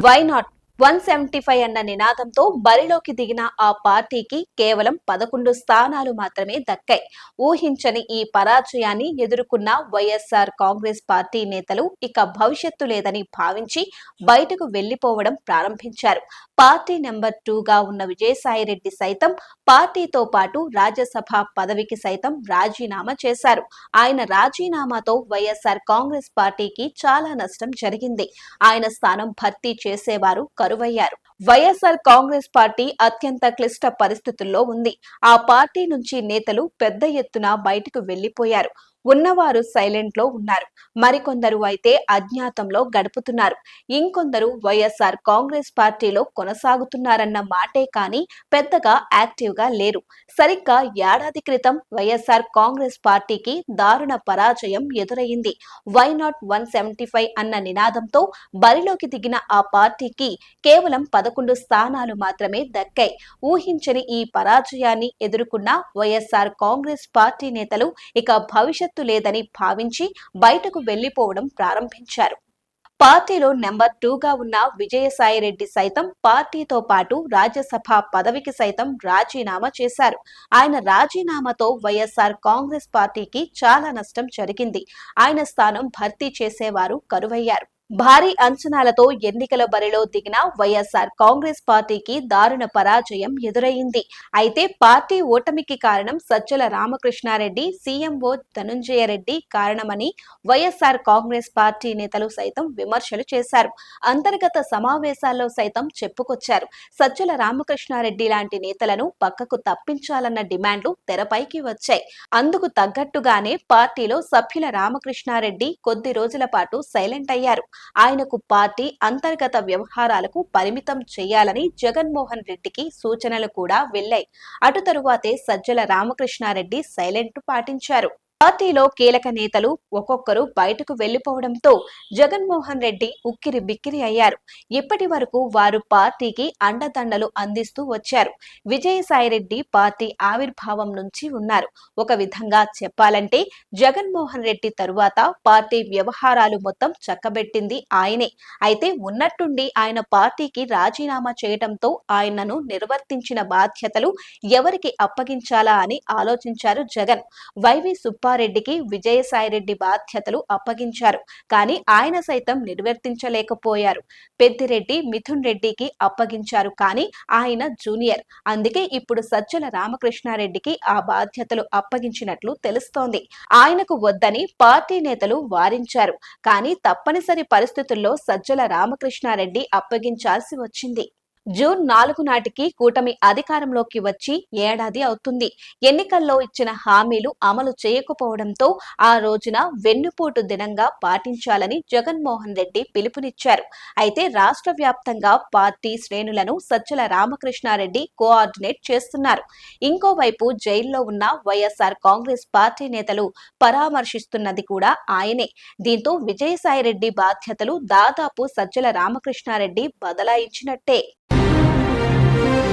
Why not one seventy five అన్న నినాదంతో బరిలోకి దిగిన ఆ పార్టీకి కేవలం పదకొండు స్థానాలు మాత్రమే దక్కాయి. ఊహించని ఈ పరాజయాన్ని ఎదుర్కొన్న వైఎస్ఆర్ కాంగ్రెస్ పార్టీ నేతలు ఇక భవిష్యత్తు లేదని భావించి బయటకు వెళ్ళిపోవడం ప్రారంభించారు. పార్టీ నెంబర్ టూగా ఉన్న విజయసాయిరెడ్డి సైతం పార్టీతో పాటు రాజ్యసభ పదవికి సైతం రాజీనామా చేశారు. ఆయన రాజీనామాతో వైఎస్ఆర్ కాంగ్రెస్ పార్టీకి చాలా నష్టం జరిగింది. ఆయన స్థానం భర్తీ చేసేవారు కరువయ్యారు వైఎస్ఆర్ కాంగ్రెస్ పార్టీ అత్యంత క్లిష్ట పరిస్థితుల్లో ఉంది. ఆ పార్టీ నుంచి నేతలు పెద్ద ఎత్తున బయటకు వెళ్ళిపోయారు ఉన్నవారు సైలెంట్లో ఉన్నారు. మరికొందరు అయితే అజ్ఞాతంలో గడుపుతున్నారు. ఇంకొందరు వైఎస్ఆర్ కాంగ్రెస్ పార్టీలో కొనసాగుతున్నారన్న మాటే కానీ పెద్దగా యాక్టివ్గా లేరు. సరిగ్గా ఏడాది క్రితం వైఎస్ఆర్ కాంగ్రెస్ పార్టీకి దారుణ పరాజయం ఎదురైంది why not one seventy five అన్న నినాదంతో బరిలోకి దిగిన ఆ పార్టీకి కేవలం పదకొండు స్థానాలు మాత్రమే దక్కాయి. ఊహించని ఈ పరాజయాన్ని ఎదుర్కొన్న వైఎస్ఆర్ కాంగ్రెస్ పార్టీ నేతలు ఇక భవిష్యత్తు లేదని భావించి బయటకు వెళ్ళిపోవడం ప్రారంభించారు. పార్టీలో నెంబర్ టూగా ఉన్న విజయసాయిరెడ్డి సైతం పార్టీతో పాటు రాజ్యసభ పదవికి సైతం రాజీనామా చేశారు. ఆయన రాజీనామాతో వైఎస్ఆర్ కాంగ్రెస్ పార్టీకి చాలా నష్టం జరిగింది. ఆయన స్థానం భర్తీ చేసేవారు కరువయ్యారు. భారీ అంచనాలతో ఎన్నికల బరిలో దిగిన వైఎస్ఆర్ కాంగ్రెస్ పార్టీకి దారుణ పరాజయం ఎదురైంది. అయితే పార్టీ ఓటమికి కారణం సజ్జల రామకృష్ణారెడ్డి సీఎంఓ ధనుంజయ రెడ్డి కారణమని వైఎస్ఆర్ కాంగ్రెస్ పార్టీ నేతలు సైతం విమర్శలు చేశారు. అంతర్గత సమావేశాల్లో సైతం చెప్పుకొచ్చారు. సజ్జల రామకృష్ణారెడ్డి లాంటి నేతలను పక్కకు తప్పించాలన్న డిమాండ్లు తెరపైకి వచ్చాయి. అందుకు తగ్గట్టుగానే పార్టీలో సభ్యుల రామకృష్ణారెడ్డి కొద్ది రోజుల పాటు సైలెంట్ అయ్యారు. ఆయనకు పార్టీ అంతర్గత వ్యవహారాలకు పరిమితం చేయాలని జగన్మోహన్ రెడ్డికి సూచనలు కూడా వెళ్ళాయి అటు తరువాతే సజ్జల రామకృష్ణారెడ్డి సైలెంట్ పాటించారు. పార్టీలో కీలక నేతలు ఒక్కొక్కరు బయటకు వెళ్ళిపోవడంతో జగన్మోహన్ రెడ్డి ఉక్కిరి బిక్కిరి అయ్యారు. ఇప్పటి వరకు వారు పార్టీకి అండదండలు అందిస్తూ వచ్చారు. విజయసాయిరెడ్డి పార్టీ ఆవిర్భావం నుంచి ఉన్నారు. ఒక విధంగా చెప్పాలంటే జగన్మోహన్ రెడ్డి తరువాత పార్టీ వ్యవహారాలు మొత్తం చక్కబెట్టింది ఆయనే. అయితే ఉన్నట్టుండి ఆయన పార్టీకి రాజీనామా చేయడంతో ఆయనను నిర్వర్తించిన బాధ్యతలు ఎవరికి అప్పగించాలా అని ఆలోచించారు జగన్. వైవి సుబ్బ సుబ్బారెడ్డికి విజయసాయిరెడ్డి బాధ్యతలు అప్పగించారు. కానీ ఆయన సైతం నిర్వర్తించలేకపోయారు. పెద్దిరెడ్డి మిథున్ రెడ్డికి అప్పగించారు. కానీ ఆయన జూనియర్. అందుకే ఇప్పుడు సజ్జల రామకృష్ణారెడ్డికి ఆ బాధ్యతలు అప్పగించినట్లు తెలుస్తోంది. ఆయనకు వద్దని పార్టీ నేతలు వారించారు. కానీ తప్పనిసరి పరిస్థితుల్లో సజ్జల రామకృష్ణారెడ్డి అప్పగించాల్సి వచ్చింది. జూన్ నాలుగు నాటికి కూటమి అధికారంలోకి వచ్చి ఏడాది అవుతుంది. ఎన్నికల్లో ఇచ్చిన హామీలు అమలు చేయకపోవడంతో ఆ రోజున వెన్నుపోటు దినంగా పాటించాలని జగన్మోహన్ రెడ్డి పిలుపునిచ్చారు. అయితే రాష్ట్ర వ్యాప్తంగా పార్టీ శ్రేణులను సజ్జల రామకృష్ణారెడ్డి కోఆర్డినేట్ చేస్తున్నారు. ఇంకోవైపు జైల్లో ఉన్న వైఎస్ఆర్ కాంగ్రెస్ పార్టీ నేతలు పరామర్శిస్తున్నది కూడా ఆయనే. దీంతో విజయసాయిరెడ్డి బాధ్యతలు దాదాపు సజ్జల రామకృష్ణారెడ్డి బదలాయించినట్టే. Thank you.